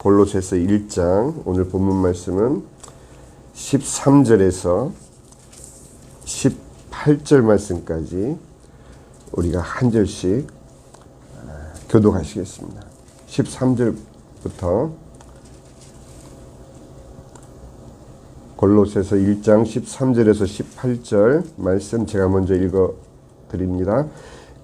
골로새서 1장 오늘 본문 말씀은 13절에서 18절 말씀까지 우리가 한 절씩 아, 교독하시겠습니다. 13절부터 골로새서 1장 13절에서 18절 말씀 제가 먼저 읽어 드립니다.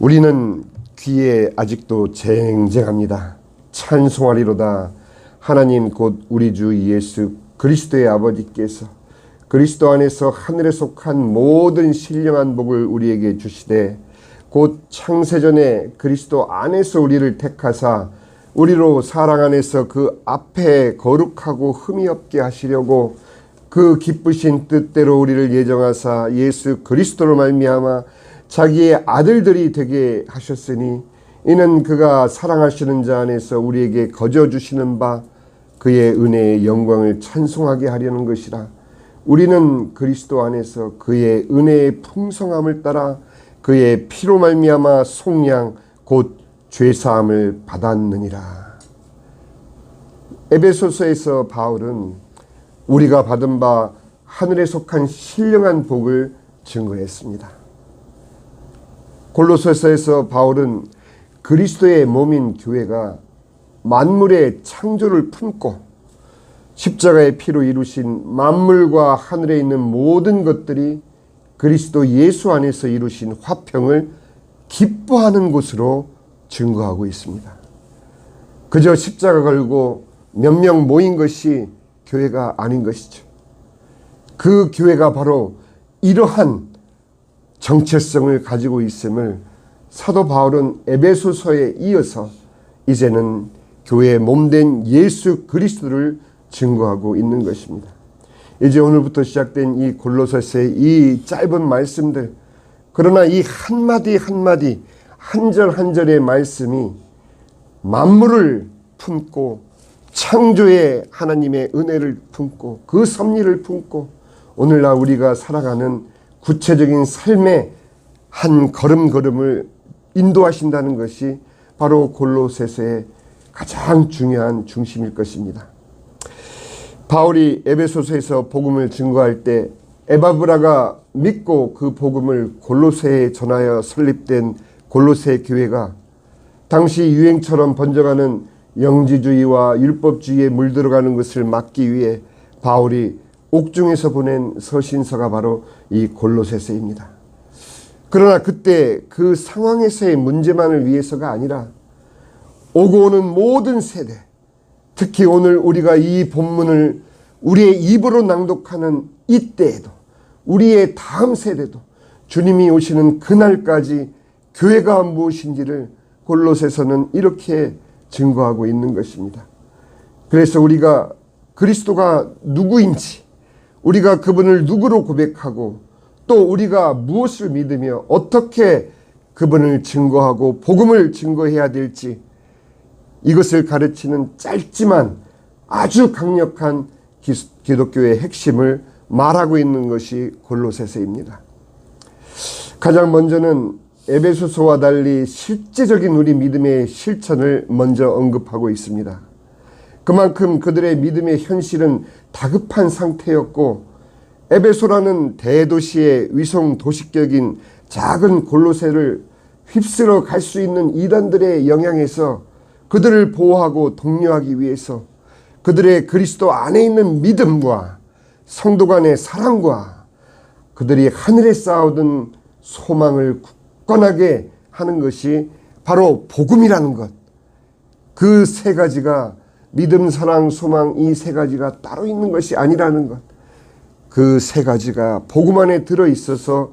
우리는 귀에 아직도 쟁쟁합니다. 찬송하리로다. 하나님 곧 우리 주 예수 그리스도의 아버지께서 그리스도 안에서 하늘에 속한 모든 신령한 복을 우리에게 주시되 곧 창세전에 그리스도 안에서 우리를 택하사 우리로 사랑 안에서 그 앞에 거룩하고 흠이 없게 하시려고 그 기쁘신 뜻대로 우리를 예정하사 예수 그리스도로 말미암아 자기의 아들들이 되게 하셨으니 이는 그가 사랑하시는 자 안에서 우리에게 거저 주시는 바 그의 은혜의 영광을 찬송하게 하려는 것이라 우리는 그리스도 안에서 그의 은혜의 풍성함을 따라 그의 피로 말미암아 속량 곧 죄사함을 받았느니라 에베소서에서 바울은 우리가 받은 바 하늘에 속한 신령한 복을 증거했습니다. 골로새서에서 바울은 그리스도의 몸인 교회가 만물의 창조를 품고 십자가의 피로 이루신 만물과 하늘에 있는 모든 것들이 그리스도 예수 안에서 이루신 화평을 기뻐하는 곳으로 증거하고 있습니다. 그저 십자가 걸고 몇 명 모인 것이 교회가 아닌 것이죠. 그 교회가 바로 이러한 정체성을 가지고 있음을 사도 바울은 에베소서에 이어서 이제는 교회의 몸된 예수 그리스도를 증거하고 있는 것입니다. 이제 오늘부터 시작된 이 골로새서의 이 짧은 말씀들 그러나 이 한마디 한마디 한절 한 절의 말씀이 만물을 품고 창조의 하나님의 은혜를 품고 그 섭리를 품고 오늘날 우리가 살아가는 구체적인 삶의 한 걸음걸음을 인도하신다는 것이 바로 골로새서의 가장 중요한 중심일 것입니다. 바울이 에베소서에서 복음을 증거할 때 에바브라가 믿고 그 복음을 골로새에 전하여 설립된 골로새 교회가 당시 유행처럼 번져가는 영지주의와 율법주의에 물들어가는 것을 막기 위해 바울이 옥중에서 보낸 서신서가 바로 이 골로새서입니다. 그러나 그때 그 상황에서의 문제만을 위해서가 아니라 오고 오는 모든 세대, 특히 오늘 우리가 이 본문을 우리의 입으로 낭독하는 이때에도 우리의 다음 세대도 주님이 오시는 그날까지 교회가 무엇인지를 골로새서는 이렇게 증거하고 있는 것입니다. 그래서 우리가 그리스도가 누구인지 우리가 그분을 누구로 고백하고 또 우리가 무엇을 믿으며 어떻게 그분을 증거하고 복음을 증거해야 될지 이것을 가르치는 짧지만 아주 강력한 기독교의 핵심을 말하고 있는 것이 골로새서입니다. 가장 먼저는 에베소서와 달리 실제적인 우리 믿음의 실천을 먼저 언급하고 있습니다. 그만큼 그들의 믿음의 현실은 다급한 상태였고 에베소라는 대도시의 위성 도시격인 작은 골로새를 휩쓸어 갈 수 있는 이단들의 영향에서 그들을 보호하고 독려하기 위해서 그들의 그리스도 안에 있는 믿음과 성도 간의 사랑과 그들이 하늘에 쌓아둔 소망을 굳건하게 하는 것이 바로 복음이라는 것. 그 세 가지가 믿음, 사랑, 소망 이 세 가지가 따로 있는 것이 아니라는 것. 그 세 가지가 복음 안에 들어 있어서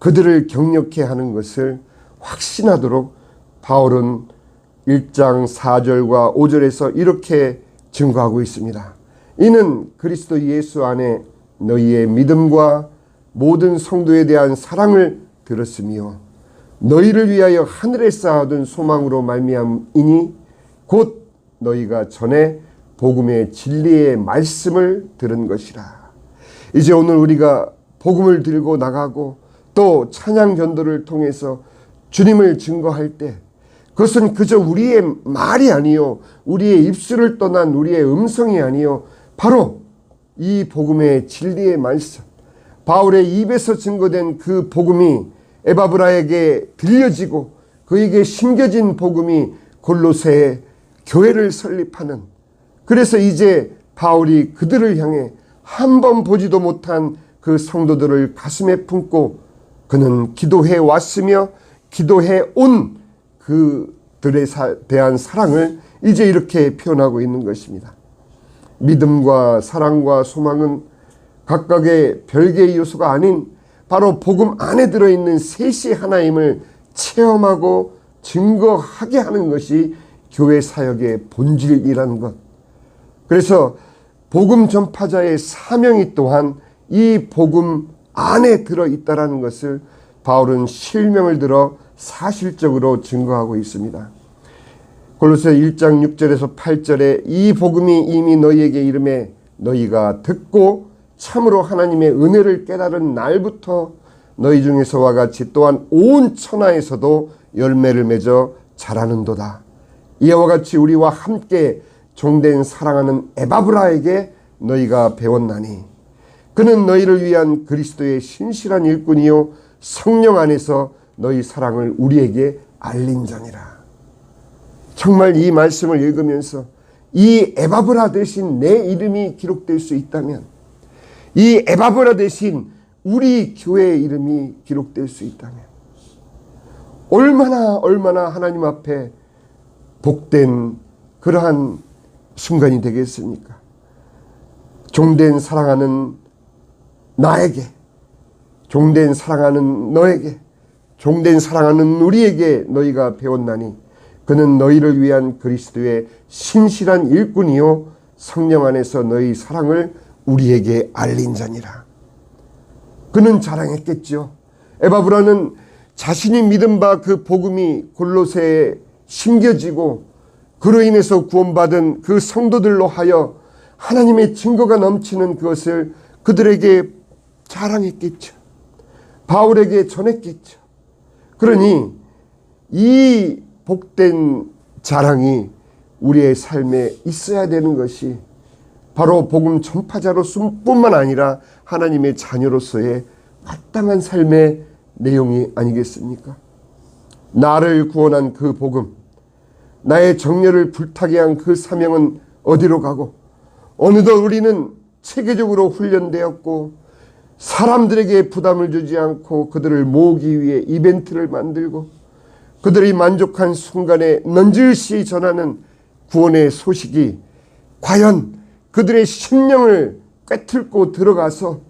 그들을 격려케 하는 것을 확신하도록 바울은 1장 4절과 5절에서 이렇게 증거하고 있습니다. 이는 그리스도 예수 안에 너희의 믿음과 모든 성도에 대한 사랑을 들었으며 너희를 위하여 하늘에 쌓아둔 소망으로 말미암이니 곧 너희가 전에 복음의 진리의 말씀을 들은 것이라. 이제 오늘 우리가 복음을 들고 나가고 또 찬양 전도를 통해서 주님을 증거할 때 그것은 그저 우리의 말이 아니요 우리의 입술을 떠난 우리의 음성이 아니요 바로 이 복음의 진리의 말씀 바울의 입에서 증거된 그 복음이 에바브라에게 들려지고 그에게 심겨진 복음이 골로새에 교회를 설립하는 그래서 이제 바울이 그들을 향해 한 번 보지도 못한 그 성도들을 가슴에 품고 그는 기도해 왔으며 기도해 온 그들에 대한 사랑을 이제 이렇게 표현하고 있는 것입니다. 믿음과 사랑과 소망은 각각의 별개의 요소가 아닌 바로 복음 안에 들어있는 셋이 하나임을 체험하고 증거하게 하는 것이 교회 사역의 본질이라는 것. 그래서 복음 전파자의 사명이 또한 이 복음 안에 들어 있다라는 것을 바울은 실명을 들어 사실적으로 증거하고 있습니다. 골로새 1장 6절에서 8절에 이 복음이 이미 너희에게 이름에 너희가 듣고 참으로 하나님의 은혜를 깨달은 날부터 너희 중에서와 같이 또한 온 천하에서도 열매를 맺어 자라는도다. 이와 같이 우리와 함께 종된 사랑하는 에바브라에게 너희가 배웠나니 그는 너희를 위한 그리스도의 신실한 일꾼이요 성령 안에서 너희 사랑을 우리에게 알린 자니라. 정말 이 말씀을 읽으면서 이 에바브라 대신 내 이름이 기록될 수 있다면 이 에바브라 대신 우리 교회의 이름이 기록될 수 있다면 얼마나 얼마나 하나님 앞에 복된 그러한 순간이 되겠습니까? 종된 사랑하는 나에게, 종된 사랑하는 너에게, 종된 사랑하는 우리에게 너희가 배웠나니 그는 너희를 위한 그리스도의 신실한 일꾼이요 성령 안에서 너희 사랑을 우리에게 알린 자니라. 그는 자랑했겠죠. 에바브라는 자신이 믿은 바 그 복음이 골로새에 심겨지고 그로 인해서 구원받은 그 성도들로 하여 하나님의 증거가 넘치는 그것을 그들에게 자랑했겠죠. 바울에게 전했겠죠. 그러니 이 복된 자랑이 우리의 삶에 있어야 되는 것이 바로 복음 전파자로 뿐만 아니라 하나님의 자녀로서의 마땅한 삶의 내용이 아니겠습니까? 나를 구원한 그 복음, 나의 정열을 불타게 한 그 사명은 어디로 가고 어느덧 우리는 체계적으로 훈련되었고 사람들에게 부담을 주지 않고 그들을 모으기 위해 이벤트를 만들고 그들이 만족한 순간에 넌질시 전하는 구원의 소식이 과연 그들의 심령을 꿰뚫고 들어가서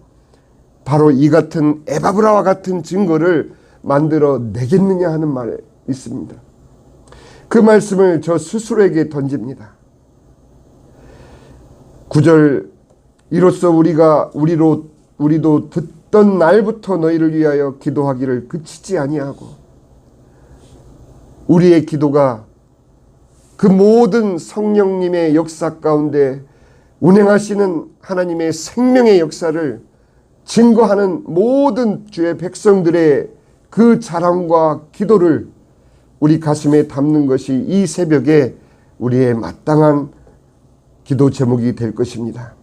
바로 이 같은 에바브라와 같은 증거를 만들어 내겠느냐 하는 말이 있습니다. 그 말씀을 저 스스로에게 던집니다. 9절 이로써 우리가 우리로 우리도 듣던 날부터 너희를 위하여 기도하기를 그치지 아니하고 우리의 기도가 그 모든 성령님의 역사 가운데 운행하시는 하나님의 생명의 역사를 증거하는 모든 주의 백성들의 그 자랑과 기도를 우리 가슴에 담는 것이 이 새벽에 우리의 마땅한 기도 제목이 될 것입니다.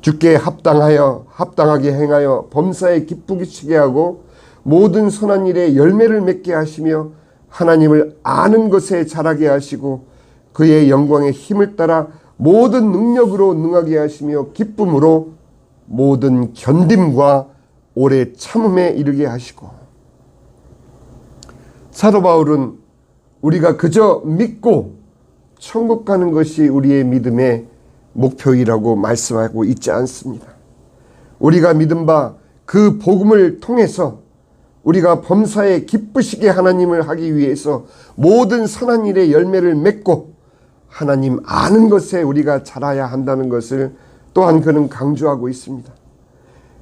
주께 합당하여 합당하게 행하여 범사에 기쁘게 치게 하고 모든 선한 일에 열매를 맺게 하시며 하나님을 아는 것에 자라게 하시고 그의 영광의 힘을 따라 모든 능력으로 능하게 하시며 기쁨으로 모든 견딤과 오래 참음에 이르게 하시고 사도 바울은 우리가 그저 믿고 천국 가는 것이 우리의 믿음의 목표이라고 말씀하고 있지 않습니다. 우리가 믿은 바 그 복음을 통해서 우리가 범사에 기쁘시게 하나님을 하기 위해서 모든 선한 일의 열매를 맺고 하나님 아는 것에 우리가 자라야 한다는 것을 또한 그는 강조하고 있습니다.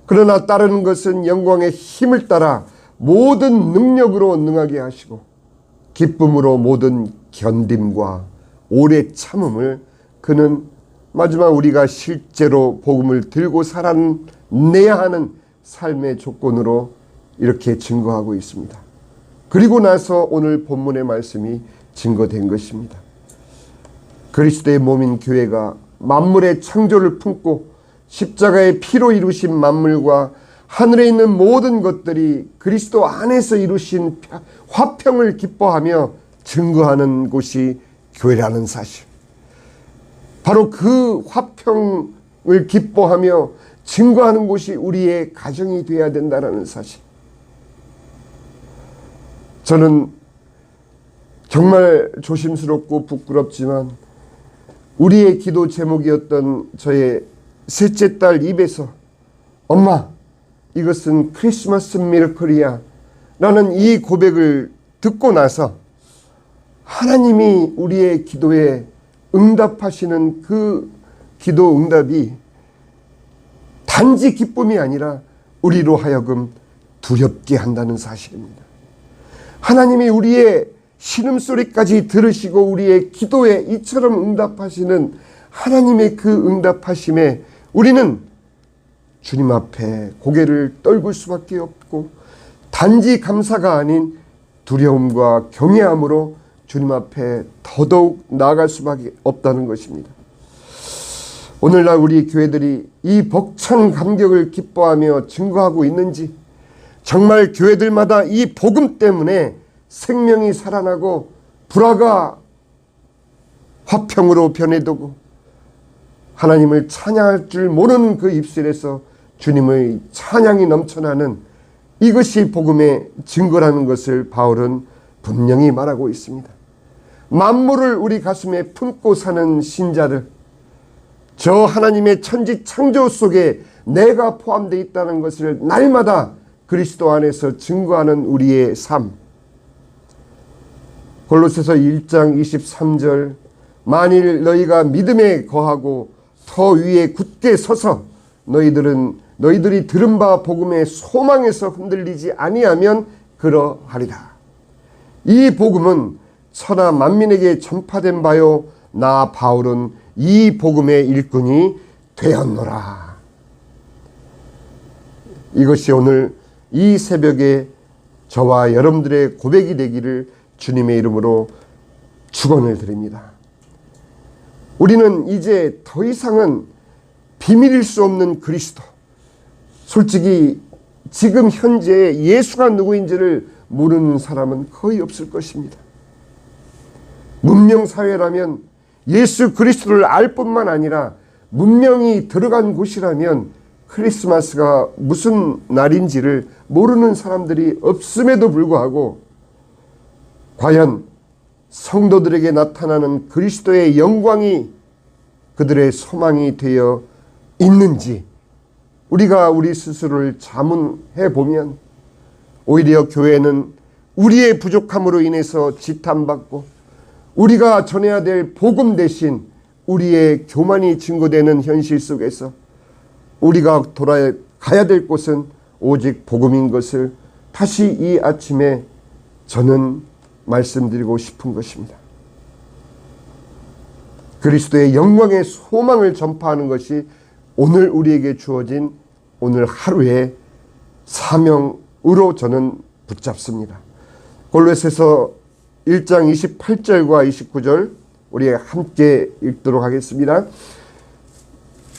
그러나 따르는 것은 영광의 힘을 따라 모든 능력으로 능하게 하시고 기쁨으로 모든 견딤과 오래 참음을 그는 마지막 우리가 실제로 복음을 들고 살아내야 하는 삶의 조건으로 이렇게 증거하고 있습니다. 그리고 나서 오늘 본문의 말씀이 증거된 것입니다. 그리스도의 몸인 교회가 만물의 창조를 품고 십자가의 피로 이루신 만물과 하늘에 있는 모든 것들이 그리스도 안에서 이루신 화평을 기뻐하며 증거하는 곳이 교회라는 사실. 바로 그 화평을 기뻐하며 증거하는 곳이 우리의 가정이 되어야 된다는 사실. 저는 정말 조심스럽고 부끄럽지만 우리의 기도 제목이었던 저의 셋째 딸 입에서 엄마 이것은 크리스마스 미러클이야 라는 이 고백을 듣고 나서 하나님이 우리의 기도에 응답하시는 그 기도 응답이 단지 기쁨이 아니라 우리로 하여금 두렵게 한다는 사실입니다. 하나님이 우리의 신음소리까지 들으시고 우리의 기도에 이처럼 응답하시는 하나님의 그 응답하심에 우리는 주님 앞에 고개를 떨굴 수밖에 없고 단지 감사가 아닌 두려움과 경외함으로 주님 앞에 더더욱 나아갈 수밖에 없다는 것입니다. 오늘날 우리 교회들이 이 벅찬 감격을 기뻐하며 증거하고 있는지 정말 교회들마다 이 복음 때문에 생명이 살아나고 불화가 화평으로 변해두고 하나님을 찬양할 줄 모르는 그 입술에서 주님의 찬양이 넘쳐나는 이것이 복음의 증거라는 것을 바울은 분명히 말하고 있습니다. 만물을 우리 가슴에 품고 사는 신자들, 저 하나님의 천지 창조 속에 내가 포함되어 있다는 것을 날마다 그리스도 안에서 증거하는 우리의 삶. 골로새서 1장 23절 만일 너희가 믿음에 거하고 더 위에 굳게 서서 너희들은 너희들이 들은 바 복음의 소망에서 흔들리지 아니하면 그러하리라. 이 복음은 천하 만민에게 전파된 바요 나 바울은 이 복음의 일꾼이 되었노라. 이것이 오늘 이 새벽에 저와 여러분들의 고백이 되기를 주님의 이름으로 축원을 드립니다. 우리는 이제 더 이상은 비밀일 수 없는 그리스도. 솔직히 지금 현재 예수가 누구인지를 모르는 사람은 거의 없을 것입니다. 문명 사회라면 예수 그리스도를 알 뿐만 아니라 문명이 들어간 곳이라면 크리스마스가 무슨 날인지를 모르는 사람들이 없음에도 불구하고 과연 성도들에게 나타나는 그리스도의 영광이 그들의 소망이 되어 있는지 우리가 우리 스스로를 자문해 보면 오히려 교회는 우리의 부족함으로 인해서 지탄받고 우리가 전해야 될 복음 대신 우리의 교만이 증거되는 현실 속에서 우리가 돌아가야 될 곳은 오직 복음인 것을 다시 이 아침에 저는 말씀드리고 싶은 것입니다. 그리스도의 영광의 소망을 전파하는 것이 오늘 우리에게 주어진 오늘 하루의 사명으로 저는 붙잡습니다. 골로새서 1장 28절과 29절 우리 함께 읽도록 하겠습니다.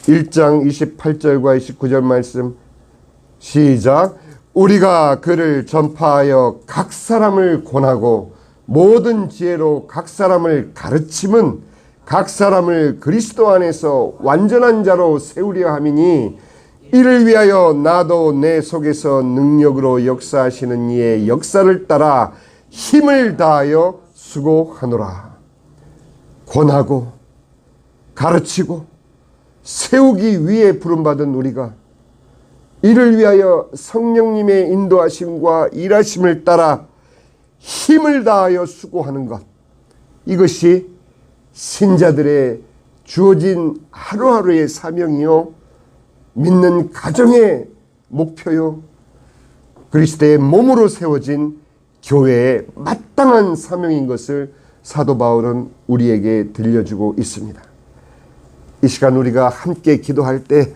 1장 28절과 29절 말씀 시작 우리가 그를 전파하여 각 사람을 권하고 모든 지혜로 각 사람을 가르침은 각 사람을 그리스도 안에서 완전한 자로 세우려 함이니 이를 위하여 나도 내 속에서 능력으로 역사하시는 이의 역사를 따라 힘을 다하여 수고하노라. 권하고 가르치고 세우기 위해 부름받은 우리가 이를 위하여 성령님의 인도하심과 일하심을 따라 힘을 다하여 수고하는 것. 이것이 신자들의 주어진 하루하루의 사명이요. 믿는 가정의 목표요. 그리스도의 몸으로 세워진 교회의 마땅한 사명인 것을 사도 바울은 우리에게 들려주고 있습니다. 이 시간 우리가 함께 기도할 때